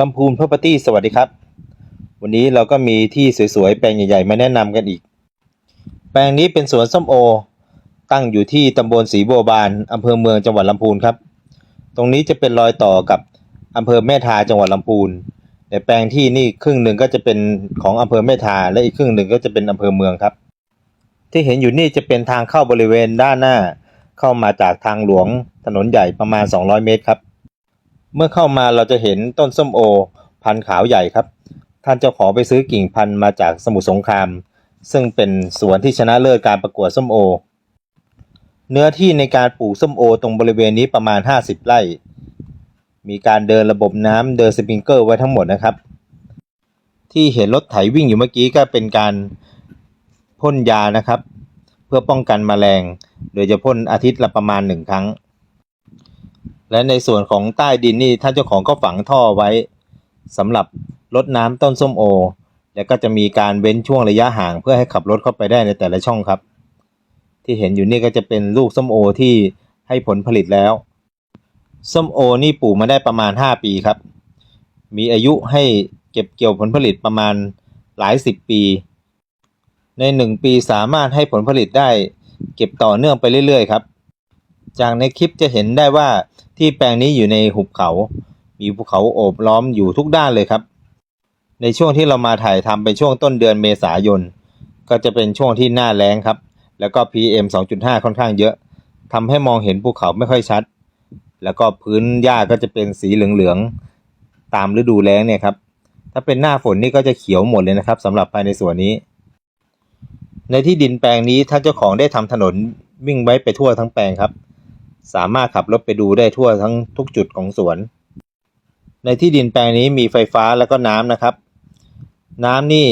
ลำพูน Property สวัสดีครับ วันนี้เราก็มีที่สวยๆ แปลงใหญ่ๆ มาแนะนำกันอีก แปลงนี้เป็นสวนส้มโอ ตั้งอยู่ที่ตำบลศรีบัวบานอำเภอเมืองจังหวัดลำพูนครับ ตรงนี้จะเป็นรอยต่อกับอำเภอแม่ทาจังหวัดลำพูนแต่แปลงที่นี่ครึ่งหนึ่งก็จะเป็นของอำเภอแม่ทาและอีกครึ่งหนึ่งก็จะเป็นอำเภอเมืองครับ ที่เห็นอยู่นี่จะเป็นทางเข้าบริเวณด้านหน้า เข้ามาจากทางหลวงถนนใหญ่ประมาณ 200 เมตรครับ เมื่อเข้ามาเราจะเห็นต้นส้มโอ พันขาวใหญ่ครับ ท่านเจ้าของไปซื้อกิ่งพันธุ์มาจากสมุทรสงคราม ซึ่งเป็นสวนที่ชนะเลิศการประกวดส้มโอ เนื้อที่ในการปลูกส้มโอ ตรงบริเวณนี้ประมาณ 50 ไร่ มีการเดินระบบน้ำเดินสปริงเกอร์ไว้ทั้งหมดนะครับ ที่เห็นรถไถวิ่งอยู่เมื่อกี้ก็เป็นการพ่นยานะครับ เพื่อป้องกันแมลง โดยจะพ่นอาทิตย์ละประมาณหนึ่งครั้ง และในส่วนของใต้ดินนี่ท่านเจ้าของก็ฝังท่อไว้สำหรับรดน้ำต้นส้มโอ แล้วก็จะมีการเว้นช่วงระยะห่างเพื่อให้ขับรถเข้าไปได้ในแต่ละช่องครับ ที่เห็นอยู่นี่ก็จะเป็นลูกส้มโอที่ให้ผลผลิตแล้ว ส้มโอนี่ปลูกมาได้ประมาณ 5 ปีครับ มีอายุให้เก็บเกี่ยวผลผลิตประมาณหลายสิบปี ใน 1 ปีสามารถให้ผลผลิตได้ เก็บต่อเนื่องไปเรื่อยๆครับ จากในคลิปจะเห็นได้ว่าที่แปลงนี้อยู่ในหุบเขา มีภูเขาโอบล้อมอยู่ทุกด้านเลยครับ ในช่วงที่เรามาถ่ายทำเป็นช่วงต้นเดือนเมษายน ก็จะเป็นช่วงที่หน้าแล้งครับ แล้วก็ PM 2.5 ค่อนข้างเยอะทำให้มองเห็นภูเขาไม่ค่อยชัด แล้วก็พื้นหญ้าก็จะเป็นสีเหลืองๆตามฤดูแล้งเนี่ยครับถ้าเป็นหน้าฝนนี่ก็จะเขียวหมดเลยนะครับสำหรับภายในสวนนี้ ในที่ดินแปลงนี้ท่านเจ้าของได้ทำถนนวิ่งไว้ไปทั่วทั้งแปลงครับ สามารถขับรถไปดูได้ทั่วทั้งทุกจุดของสวน ในที่ดินแปลงนี้มีไฟฟ้าแล้วก็น้ำนะครับ น้ำนี่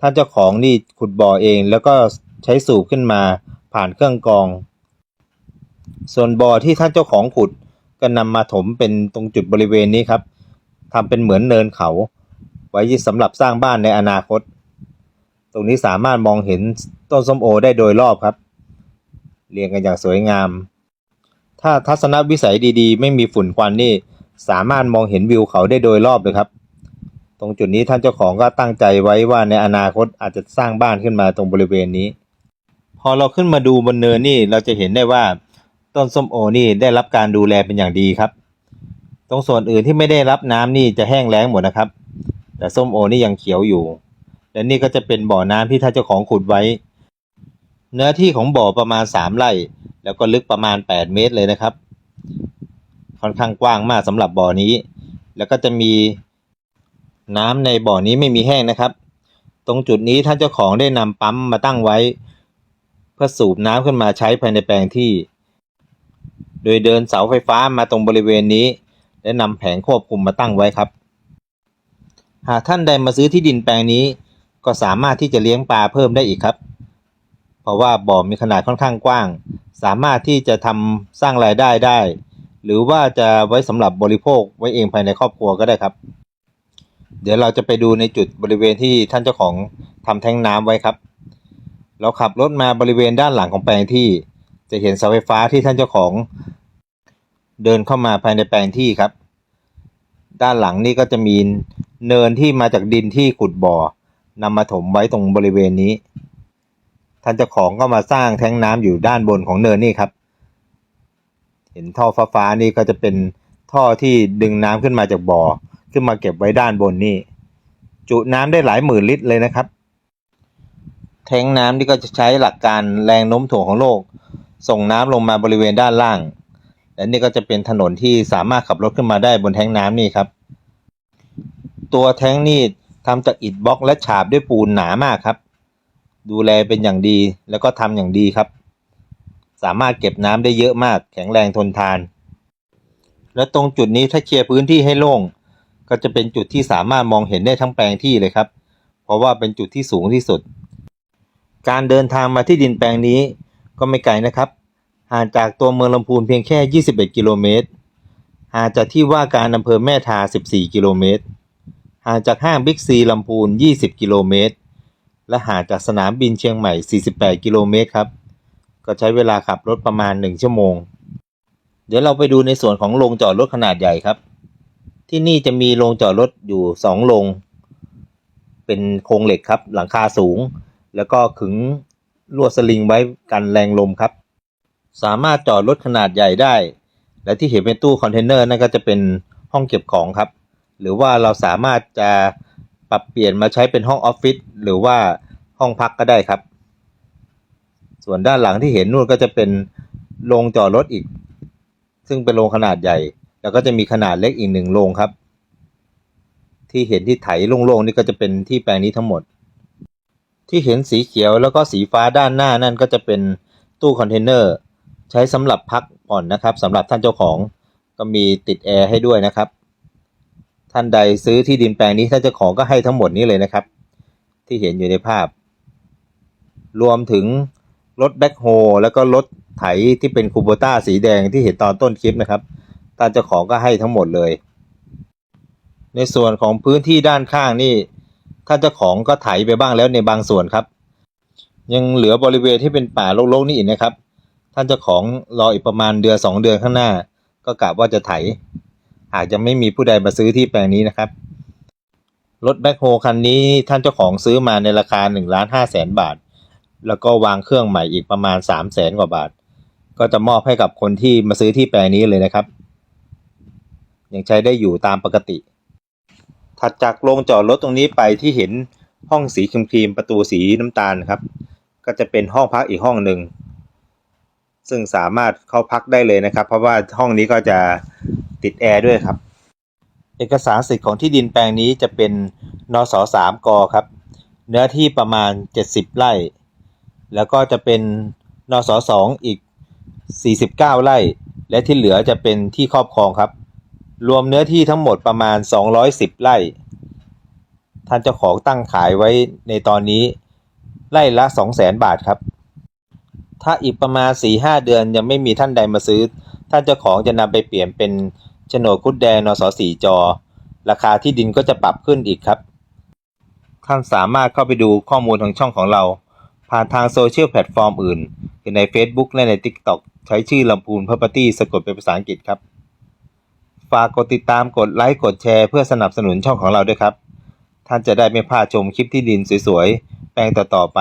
ท่านเจ้าของนี่ขุดบ่อเองแล้วก็ใช้สูบขึ้นมาผ่านเครื่องกรอง ส่วนบ่อที่ท่านเจ้าของขุดก็นำมาถมเป็นตรงจุดบริเวณนี้ครับทำเป็นเหมือนเนินเขา ไว้สำหรับสร้างบ้านในอนาคต ตรงนี้สามารถมองเห็นต้นส้มโอได้โดยรอบครับ เรียงกันอย่างสวยงาม ถ้าทัศนวิสัยดีๆ ไม่มีฝุ่นควันนี่สามารถมองเห็นวิวเขาได้โดยรอบเลยครับ ตรงจุดนี้ท่านเจ้าของก็ตั้งใจไว้ว่าในอนาคตอาจจะสร้างบ้านขึ้นมาตรงบริเวณนี้ พอเราขึ้นมาดูบนเนินนี่เราจะเห็นได้ว่าต้นส้มโอนี่ได้รับการดูแลเป็นอย่างดีครับ ตรงส่วนอื่นที่ไม่ได้รับน้ำนี่จะแห้งแล้งหมดนะครับ แต่ส้มโอนี่ยังเขียวอยู่ และนี่ก็จะเป็นบ่อน้ำที่ท่านเจ้าของขุดไว้ เนื้อที่ของบ่อประมาณ3ไร่ แล้วก็ลึกประมาณ 8 เมตรเลยนะครับ ค่อนข้างกว้างมากสำหรับบ่อนี้ แล้วก็จะมีน้ำในบ่อนี้ไม่มีแห้งนะครับ ตรงจุดนี้ท่านเจ้าของได้นำปั๊มมาตั้งไว้ เพื่อสูบน้ำขึ้นมาใช้ภายในแปลงที่ โดยเดินเสาไฟฟ้ามาตรงบริเวณนี้ และนำแผงควบคุมมาตั้งไว้ครับ หากท่านใดมาซื้อที่ดินแปลงนี้ ก็สามารถที่จะเลี้ยงปลาเพิ่มได้อีกครับ เพราะว่าบ่อมีขนาดค่อนข้างกว้าง สามารถที่จะทำสร้างรายได้ได้ หรือว่าจะไว้สำหรับบริโภคไว้เองภายในครอบครัวก็ได้ครับ เดี๋ยวเราจะไปดูในจุดบริเวณที่ท่านเจ้าของทำแท้งน้ำไว้ครับ เราขับรถมาบริเวณด้านหลังของแปลงที่จะเห็นเสาไฟฟ้าที่ท่านเจ้าของเดินเข้ามาภายในแปลงที่ครับ ด้านหลังนี่ก็จะมีเนินที่มาจากดินที่ขุดบ่อนำมาถมไว้ตรงบริเวณนี้ ท่านเจ้าของก็มาสร้างแท้งน้ำอยู่ด้านบนของเนินนี่ครับ เห็นท่อฟ้าฟ้านี่ก็จะเป็นท่อที่ดึงน้ำขึ้นมาจากบ่อ ขึ้นมาเก็บไว้ด้านบนนี่ จุน้ำได้หลายหมื่นลิตรเลยนะครับ แท้งน้ำนี่ก็จะใช้หลักการแรงโน้มถ่วงของโลก ส่งน้ำลงมาบริเวณด้านล่าง และนี่ก็จะเป็นถนนที่สามารถขับรถขึ้นมาได้บนแท้งน้ำนี่ครับ ตัวแท้งนี่ทำจากอิฐบล็อกและฉาบด้วยปูนหนามากครับ ดูแลเป็นอย่างดีแล้วก็ทำอย่างดีครับ สามารถเก็บน้ำได้เยอะมาก แข็งแรงทนทาน และตรงจุดนี้ถ้าเคลียร์พื้นที่ให้โล่ง ก็จะเป็นจุดที่สามารถมองเห็นได้ทั้งแปลงที่เลยครับ เพราะว่าเป็นจุดที่สูงที่สุด การเดินทางมาที่ดินแปลงนี้ก็ไม่ไกลนะครับ ห่างจากตัวเมืองลำพูนเพียงแค่ 21 กิโลเมตร ห่างจากที่ว่าการอำเภอแม่ทา 14 กิโลเมตร ห่างจากห้างบิ๊กซีลำพูน 20 กิโลเมตร และห่างจากสนามบินเชียงใหม่ 48 กิโลเมตรครับ ก็ใช้เวลาขับรถประมาณ 1 ชั่วโมง เดี๋ยวเราไปดูในส่วนของโรงจอดรถขนาดใหญ่ครับ ที่นี่จะมีโรงจอดรถอยู่สองโรง เป็นโครงเหล็กครับ หลังคาสูง แล้วก็ขึงลวดสลิงไว้กันแรงลมครับ สามารถจอดรถขนาดใหญ่ได้ และที่เห็นเป็นตู้คอนเทนเนอร์นั่นก็จะเป็นห้องเก็บของครับ หรือว่าเราสามารถจะ ปรับเปลี่ยนมาใช้เป็นห้องออฟฟิศหรือว่าห้องพักก็ได้ครับ ส่วนด้านหลังที่เห็นนู่นก็จะเป็นโรงจอดรถอีก ซึ่งเป็นโรงขนาดใหญ่ แล้วก็จะมีขนาดเล็กอีกหนึ่งโรงครับ ที่เห็นที่ไถโล่งๆนี่ก็จะเป็นที่แปลงนี้ทั้งหมด ที่เห็นสีเขียวแล้วก็สีฟ้าด้านหน้านั่นก็จะเป็นตู้คอนเทนเนอร์ใช้สำหรับพักผ่อนนะครับสำหรับท่านเจ้าของก็มีติดแอร์ให้ด้วยนะครับ ท่านใดซื้อที่ดินแปลงนี้ท่านเจ้าของก็ให้ทั้งหมดนี้เลยนะครับ ที่เห็นอยู่ในภาพ รวมถึงรถแบ็คโฮแล้วก็รถไถที่เป็นคูโบต้าสีแดงที่เห็นตอนต้นคลิปนะครับท่านเจ้าของก็ให้ทั้งหมดเลย ในส่วนของพื้นที่ด้านข้างนี่ท่านเจ้าของก็ไถไปบ้างแล้วในบางส่วนครับ ยังเหลือบริเวณที่เป็นป่ารกๆนี่อีกนะครับ ท่านเจ้าของรออีกประมาณเดือนสองเดือนข้างหน้า ก็กะว่าจะไถ หากจะไม่มีผู้ใดมาซื้อที่แปลงนี้นะครับ รถแบ็คโฮคันนี้ท่านเจ้าของซื้อมาในราคา1ล้าน5แสนบาท แล้วก็วางเครื่องใหม่อีกประมาณ3แสนกว่าบาท ก็จะมอบให้กับคนที่มาซื้อที่แปลงนี้เลยนะครับ ยังใช้ได้อยู่ตามปกติ ถัดจากโรงจอดรถตรงนี้ไปที่เห็นห้องสีครีมประตูสีน้ำตาลครับ ก็จะเป็นห้องพักอีกห้องหนึ่งซึ่งสามารถเข้าพักได้เลยนะครับ เพราะว่าห้องนี้ก็จะ ติดแอร์ด้วยครับ เอกสารสิทธิ์ของที่ดินแปลงนี้จะเป็นนสสามกครับ เนื้อที่ประมาณ 70 ไร่ แล้วก็จะเป็นนสสองอีก 49 ไร่ และที่เหลือจะเป็นที่ครอบครองครับ รวมเนื้อที่ทั้งหมดประมาณ 210 ไร่ ท่านเจ้าของตั้งขายไว้ในตอนนี้ไร่ละ 200,000 บาทครับ ถ้าอีกประมาณ4-5 เดือนยังไม่มีท่านใดมาซื้อ ท่านเจ้าของจะนำไปเปลี่ยนเป็น โฉนดคุดแดงนสสี่จอ ราคาที่ดินก็จะปรับขึ้นอีกครับ ท่านสามารถเข้าไปดูข้อมูลทางช่องของเรา ผ่านทางโซเชียลแพลตฟอร์มอื่นคือใน Facebook และใน TikTok ใช้ชื่อลำพูน Property สะกดเป็นภาษาอังกฤษครับ ฝากกดติดตามกดไลค์กดแชร์เพื่อสนับสนุนช่องของเราด้วยครับ ท่านจะได้ไม่พลาดชมคลิปที่ดินสวยๆ แปลงต่อๆไป